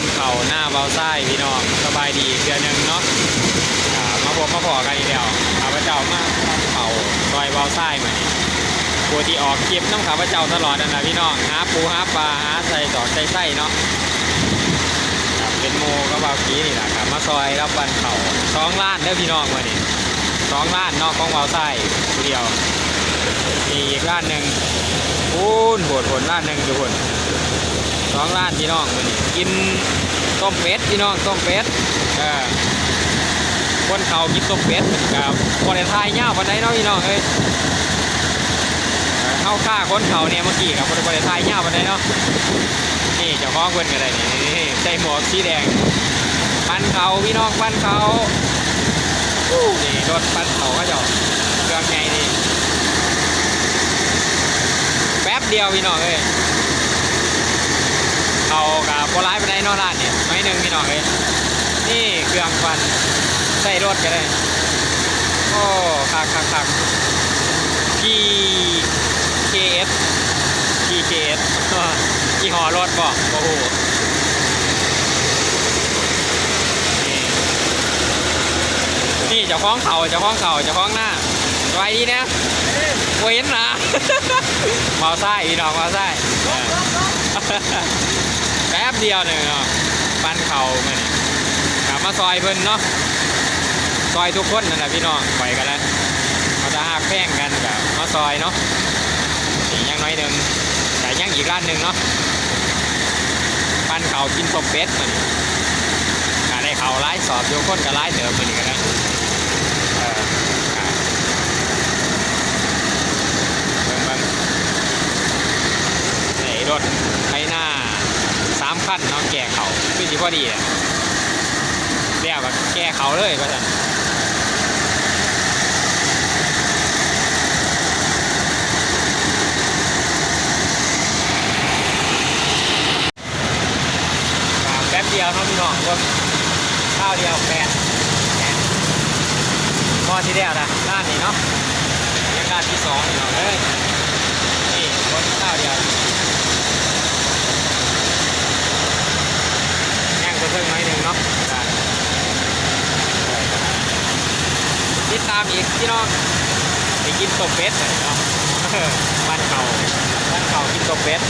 นเขาหน้าเบาไส้พี่น้องสบายดีเดือนหนึ่งเนาะมาพบมาพอกันอีกแล้วข้าพเจ้ามาเขาซอยเบาไส้มานี่ปกติออกคลิปน้ำข้าพเจ้าตลอดนั่นะพี่น้องหาปูหาปลาหาใส่ดอกใส่ไส้เนาะครับเป็นโมก็เบากี้นี่แหละครับมาซอยรับวันเขาสองล้านเด้อพี่น้องมานี่สองล้านนอกของเบาไส้เดียวมีอีกล้านหนึ่งพูนโหดผลล้านหนึ่งอยู่ผล สองร้านพี่น้องมื้อนี้กินต้มเป็ดพี่น้องต้มเป็ดคนเขากินต้มเป็ดกับคนในไทยเงาวันไหนเนาะพี่น้องเอ้ยเข้าฆ่าคนเขาเนี่ยเมื่อกี้กับคนในไทยเงาวันไหนเนาะนี่เจ้าของเพิ่นกันได้นี่ใส่หมวกสีแดงปันเขาพี่น้องปันเขาอู้นี่รถปันเขาก็เจ้าเครื่องใหญ่นี่แป๊บเดียวพี่น้องเอ้ย เอากับโบราณไปได้นอกร้านเนี่ยไม่หนึ่งพี่น้องเลยนี่เครื่องฟันใส่รถก็ได้ โอ้คักคักคัก P K S P K S ยี่ห้อรถบอกโอ้โหนี่นี่เจ้องเข่าเจ้าของเข่าเจ้าของหน้าไว้ดีนะเว้นนะมาไส้พี่น้องมาไส้ บเดียวหนึ่งปั้นเขาเมื่อนี่กลับมาซอยเพิ่นเนาะซอยทุกคนนั่นแหละพี่น้องปล่อยกันแล้วมาจะหักแพ่งกันกับมาซอยเนาะนี่ยังน้อยหนึ่งแต่ยังอีกร้านหนึ่งเนาะปั้นเขากินสมเป็ดเหมือนอะไรเขาไล่สอบโยคนกับไล่เติมเหมือนกันนะเออครับเบิ่งเบิ่ง ไหนรถไถหน้าสามขั้ นเนาะแก่เขาคือสิพอดีอะเรียกว่าแก่เขาเลยว่าสันแป๊บเดียวเนาะพี่น้องก็ข้าวเดียวแปดแพอที่เดียวนะด้านนี้เนาะยังด้านที่สองอยู่เนาะเอ้ยนี่คนข้าวเดียว เพิ่งน้อยหนึ่งเนาะติดตามอีกพี่น้องไปกินตบเป็ดเนาะบ้านเขาบ้านเขากินตบเป็ด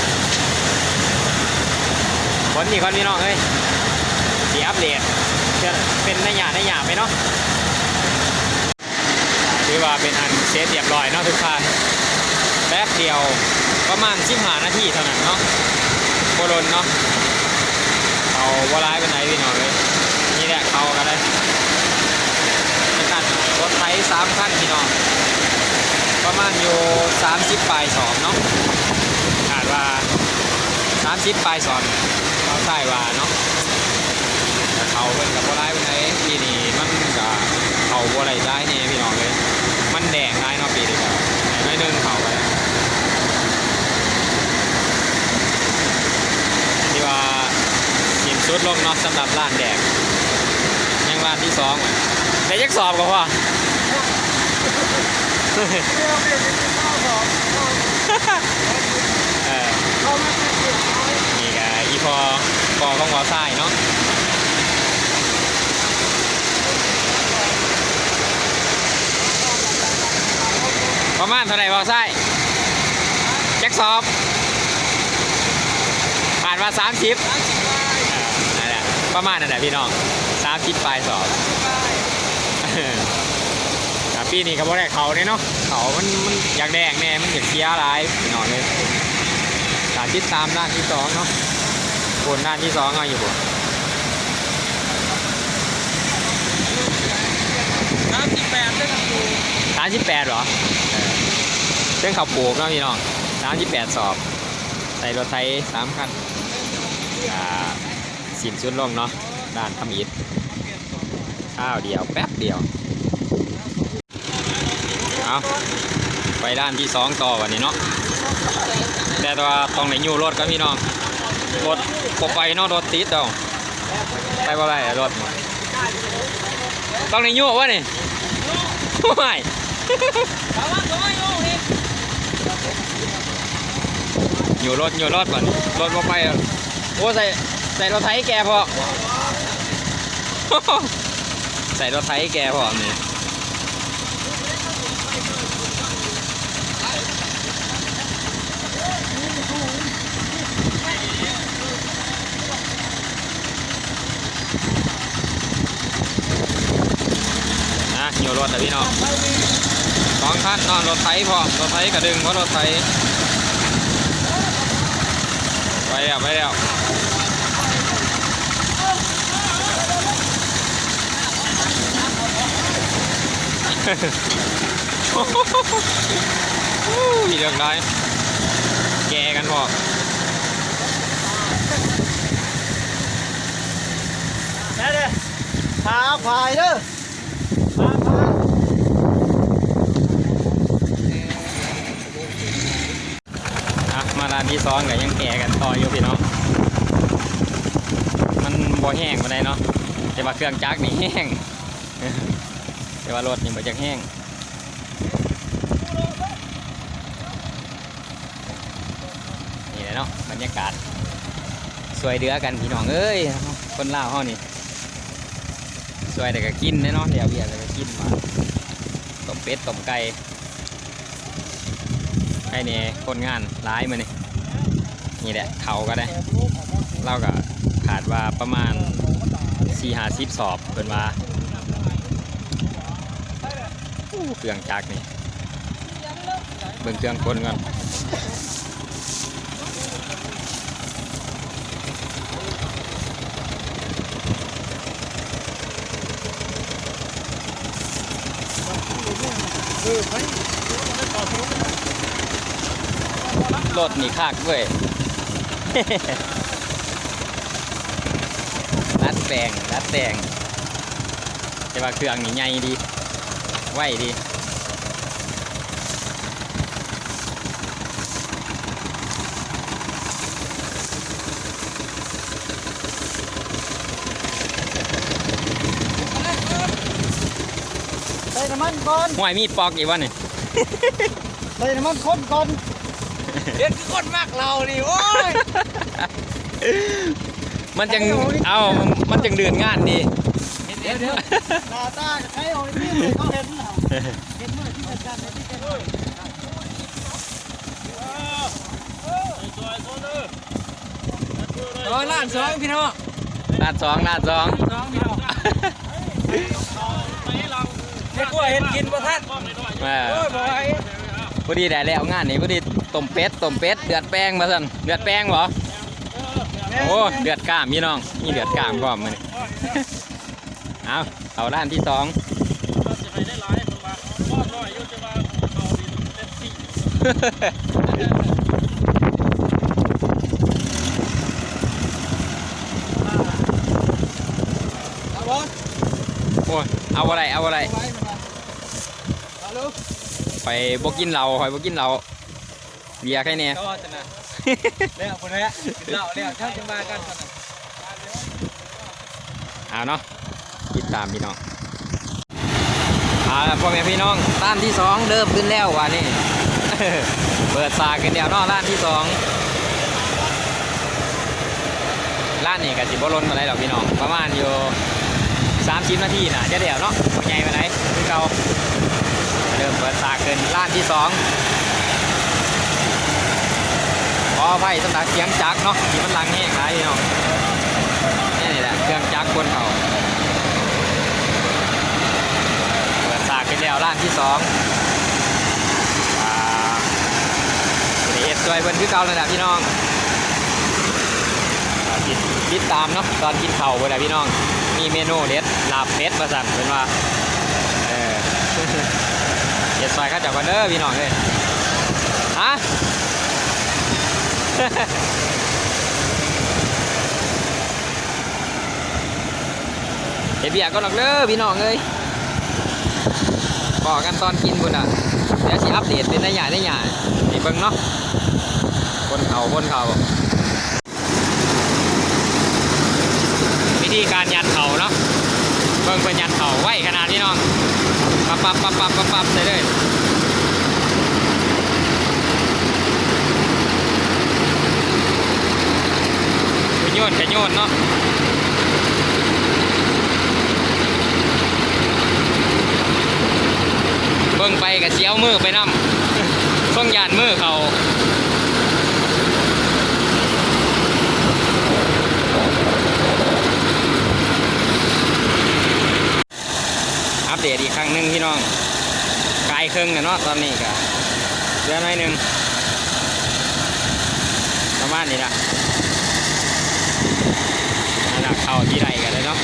ผลนี่คนพี่น้องเอ้ยเสีอัปเดตจะเป็นในหยาในหยาไหมเนาะถือว่าเป็นอันเซตเรียบร้อยเนาะทุกท่านแป๊บเดียวประมาณ15นาทีเท่านั้นเนาะโบรนเนาะ ว่าร้ายเป็นไหนพี่น้องเลยนี่แหละเขากันเลยนี่กันรถไถสามคันพี่น้องประมาณอยู่สามสิบปลายสองเนาะคาดว่าสามสิบปลายสองเขาใส่ว่าเนาะแต่เขาเป็นกับว่าร้ายเป็นไหนปีนี้มันกับเขาว่าไรได้เนี่ยพี่น้องเลยมันแดงได้เนาะปีนี้ครับไม่เดินเขาไปที่ว่า สิมสุ ดลงเนาะสำหรับร้านแดกยังร้านที่สองอะแต่ยักสอบก็พอเออนี่ก็อีพอพอของหัวไส้เนาะประมาณเท่าไหร่หัวไส้ยักสอบ ผ่านมาสามสิบนั่นแหละ ประมาณนั่นแหละพี่น้องสามสิบปลายสอบแต่ปีนี้ก็บ่ได้เขาเนี่ยเนาะเขามันมันอยากแดงแน่มันอยากเคี้ยอะไรพี่น้องเลยสามทิศตามด้านที่สองเนาะบนด้านที่สองเอาอยู่บ่สามสิบแปดได้ครับครูสามสิบแปดเหรอเออเรื่องขาวปลูกเนาะพี่น้องสามสิบแปดสอบ ใส่รถไถสามคันอ่า สินสุดลงเนาะด้านทำอิฐข้าวเดียวแป๊บเดียวเอาไปด้านที่สองต่อวันนี้เนาะแต่ว่าตรงไหนอยู่รถก็พี่น้องรถปกไปเนาะรถติดเดาไปว่าไรรถต้องไหนอยู่วะนี่ไม่อยู่รถอยู่รถก่อนรถปกไปโอ้ใส่ ใส่รถไถแกพอใส่รถไถแกพอนี่นะเหี่ยวรถแต่พี่น้องสองคันนอนรถไถพอรถไถกระดึงเพราะรถไถไปแล้วไปแล้ว มีเรื่องไรแกกันพอแน่เลยพาควายเด้อพาพาอะมาร้านที่ซ้อนกับยังแกกันต่ออยู่พี่น้อง มันบ่แห้งมาได้เนาะแต่ว่าเครื่องจักรนี่แห้ง แต่ว่ารถนี่บ่จักแห้งนี่แหละเนาะบรรยากาศสวยเดือกันพี่น้องเอ้ยคนลาวเฮานี่สวยแต่ก็กินแน่นอนเดี๋ยวเบียร์แต่ก็กินมาต้มเป็ดต้มไก่ไก่เนี่ยคนงานร้ายมานี่นี่แหละเขาก็ได้เราก็ขาดว่าประมาณ4 5 0สอบเป็นว่า เครื่องจักรนี่เบิ่งเครื่องคนก่อนรถนี่คากเว้ยรัดแปลงรัดแปลงแต่ว่าเครื่องนี่ใหญ่ดี ไวดีใส่น้ำมันก่อนห้วยมีดปอกอีกวะนี่ ใส่น้ำมันข้นก่อนเด็ดคือคนมากเราดิโอ้ยมันจัง เอามันจังเดือนงานดี เดี๋ยวเดี๋ยวหน้าตาจะใช้เอาไอ้นี่เขาเห็น เหรอเห็นเมื่อที่อาจารย์ในที่แกบอกร้อยล้านสองพี่น้องลาดสองลาดสองสองพี่น้องเด็กล้วเห็นกินประทัดแม่โอ้ยบอยพอดีได้แล้วงานนี้พอดีต้มเป็ดต้มเป็ดเดือดแป้งมาสั่นเดือดแป้งเหรอโอ้เดือดกล้ามพี่น้องนี่เดือดกล้ามพร้อมมานี่เอาเอาด้านที่สอง เอาบอลโอ้ยเอาอะไรเอาอะไร เอาไว้มันมาเอาลูกไปบกินเหล้าคอยบกินเหล้าเบียร์แค่เนี้ย ก็จะนะแล้วคนนี้กินเหล้าแล้วท่านจะมากันตอนนั้นเอาเนาะติดตามพี่น้องเอาล่ะพ่อแม่พี่น้องร้านที่สองเริ่มขึ้นแล้ววันนี้ เปิดสากกันเดียวนาะร้านที่สองร้านนี้ก็สิบ่ล้นมาได้หรอกพี่น้องประมาณอยู่สามสิบนาทีน่ะจะเดี๋ยวเนาะบ่ใหญ่ไปไหนคือเกาเริ่มเปิดสากเกินร้านที่สองขออภัยสำหรับเสียงจักเนาะที่มันลังแห้งหลายพี่น้องนี่แหละเครื่องจักรบนเขาเปิดสากเป็นแล้วร้านที่สองอ่า เอ็ดช่วยเพิ่นคือเก่าเลยนะพี่น้องอ่าติดติดตามเนาะตอนกินเข่าเพิ่นะพี่น้อง มีเมนูเด็ดลาบเป็ดมาสั่นเป็นว่าเออเอ็ดซอยข้าจากกันเด้อพี่น้องเลยฮะเดี๋ยเบียก็หลักเด้อพี่น้องเอ้ยบอกกันตอนกินบุญอะเดี๋ยวสิอัปเดตเป็นได้ใหญ่ได้ใหญ่นี่เบิ่งเนาะ บนเขาบนเขาวิธีการยัดเขาเนาะเบิ่งเป็นยัดเขาไว้ขนาดพี่น้องปับปับปับปับปับปับใส่เลยโยนกระโยนเนาะเบิ่งไปกับเสียวมือไปนำส่งยานมือเขา เดตอีกครั้งหนึ่งพี่น้องกายเครื่องเนาะตอนนี้ก็เรือน้อยหนึ่งประมาณนี้ละนั่ละเข้าที่ไรกันเลยเนาะ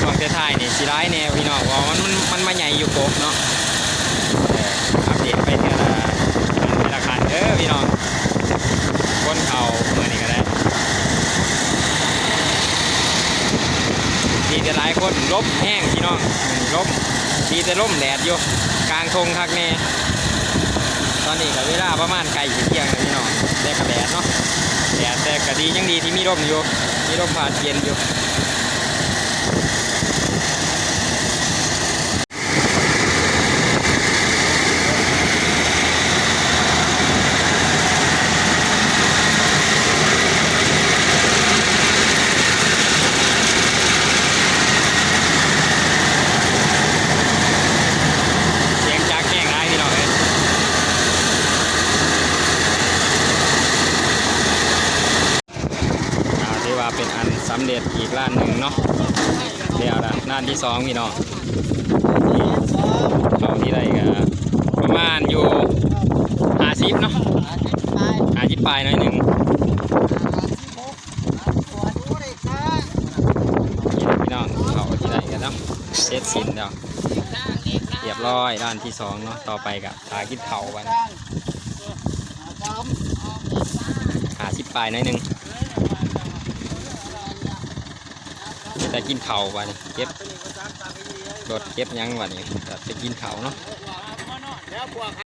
ช่วงท้ายนี่สีร้ายเนี่ยพี่น้องว่ามันมันมันมาใหญ่อยู่โกบเนาะเอออัปเดตไปเท่าละเท่าละคันเด้อพี่น้องคนเขาเมื่อนี้ก็ได้ดีแต่หลายคน ลบแห้งพี่น้องลบดีแต่ล่มแดดอยู่กลางทงคักแน่ตอนนี้กับเวลาประมาณไกลเที่ยงแล้วพี่น้องแต่ก็แดดเนาะแดดแต่ก็ดียังดีที่มีร่มอยู่มีร่มผ่านเย็นอยู่ เสียงจากแจ้งได้พี่น้องเอ้ยอ่าถือว่าเป็นอันสำเร็จอีกร้านหนึ่งเนาะเดี๋ยวละร้านที่สองพี่น้องเข้าที่ไรก็ประมาณอยู่ห้าสิบเนาะห้าสิบปลายหน่อยหนึ่งพี่น้องเข้าที่ไรกันเนาะเสร็จสิ้นแล้วเรียบร้อยด้านที่สองเนาะต่อไปกับทากินเข่าวันหาสิบปลายหน่อยหนึ่ง แต่กินเข่าวันนี้เก็บรถเก็บยังวันนี้แต่ไปกินเข่าเนาะ